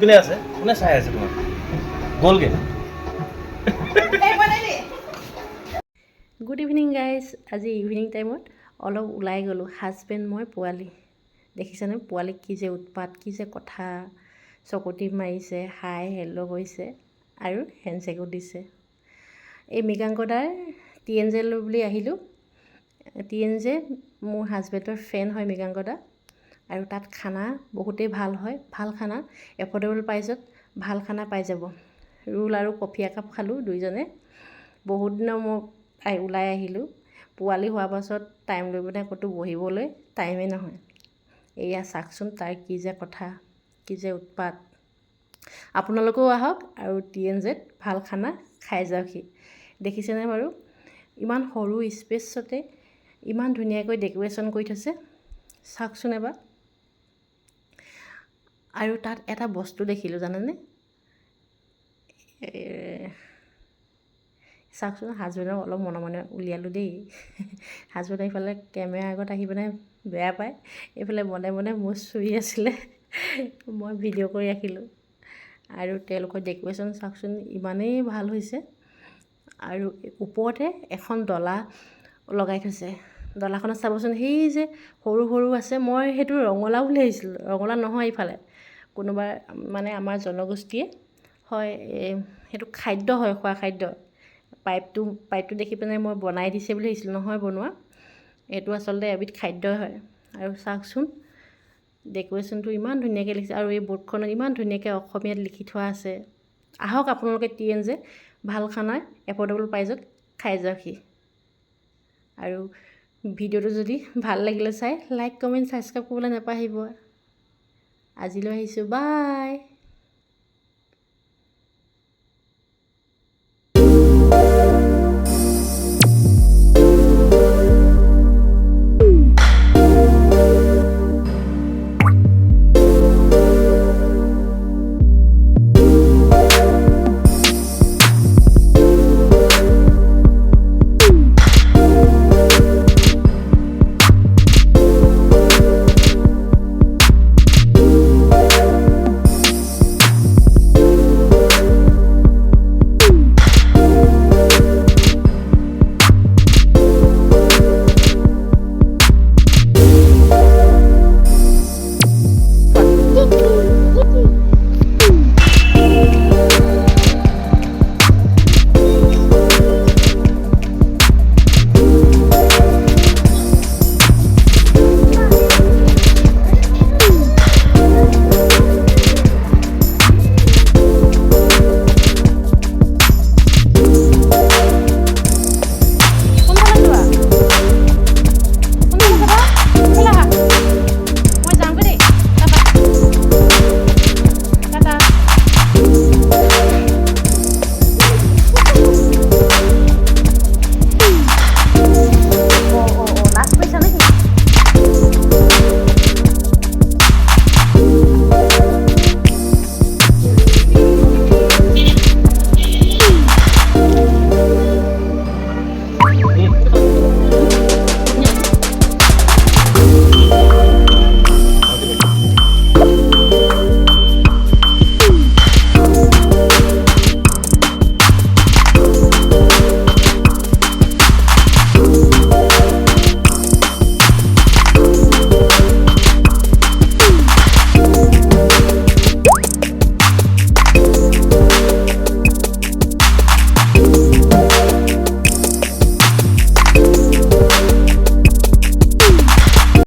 কোনে আছে। কোনে চাই আছে তোমাক? গ'লগে। গুড ইভিনিং গাইজ আজি ইভিনিং টাইমত অলপ ওলাই গ'লোঁ। হাজবেণ্ড মই পোৱালি। দেখিছেনে? পোৱালিক কি যে উৎপাত কি যে কথা। চকুটি মাৰিছে হাই হেল্ল' কৰিছে আৰু হেণ্ডছেকো দিছে। এই মৃগাংকদাৰ টি এন জে বুলি আহিলোঁ। টি এন জে মোৰ হাজবেণ্ডৰ ফ্ৰেণ্ড হয় মৃগাংকদা আৰু তাত খানা বহুতেই ভাল হয় ভাল খানা। এফৰ্ডেবল প্ৰাইচত ভাল খানা পাই যাব। ৰোল আৰু কফি একাপ খালোঁ দুইজনে। বহুত দিনৰ মই ওলাই আহিলোঁ। পোৱালি হোৱাৰ পাছত টাইম লৈ পিনে ক'তো বহিবলৈ টাইমেই নহয়। এয়া চাওকচোন তাৰ কি যে কথা কি যে উৎপাত। আপোনালোকেও আহক আৰু টি এন জেড ভাল খানা খাই যাওকহি দেখিছেনে বাৰু? ইমান সৰু স্পেচতে ইমান ধুনীয়াকৈ ডেক'ৰেশ্যন কৰি থৈছে। চাওকচোন এবাৰ। আৰু তাত এটা বস্তু দেখিলোঁ জানেনে? চাওকচোন হাজবেণ্ডক অলপ মনে মনে উলিয়ালোঁ দেই। হাজবেণ্ডে এইফালে কেমেৰা আগত আহি পিনে বেয়া পায়। এইফালে মনে মনে মোৰ চুই আছিলে মই ভিডিঅ' কৰি ৰাখিলোঁ। আৰু তেওঁলোকৰ ডেক'ৰেশ্যন চাওকচোন ইমানেই ভাল হৈছে। আৰু ওপৰতে এখন ডলা লগাই থৈছে। ডলাখনত চাবচোন সেই যে সৰু সৰু আছে মই সেইটো ৰঙালাও বুলি ভাবিছিলোঁ ৰঙালাও নহয় ইফালে কোনোবা মানে আমাৰ জনগোষ্ঠীয়ে হয় সেইটো খাদ্য হয় খোৱা খাদ্য। পাইপটো পাইপটো দেখি পিনে মই বনাই দিছে বুলি ভাবিছিলোঁ নহয় বনোৱা। এইটো আচলতে এবিধ খাদ্যই হয়। আৰু চাওকচোন ডেক'ৰেশ্যনটো ইমান ধুনীয়াকৈ লিখিছে আৰু এই বৰ্ডখনত ইমান ধুনীয়াকৈ অসমীয়াত লিখি থোৱা আছে। আহক আপোনালোকে টি এন যে ভাল খানা এফৰ্ডেবল প্ৰাইজত খাই যাওকহি আৰু ভিডিঅ'টো যদি ভাল লাগিলে চাই লাইক কমেণ্ট ছাবস্ক্ৰাইব কৰিবলৈ নাপাহৰিব। আজিলৈ আহিছোঁ বাই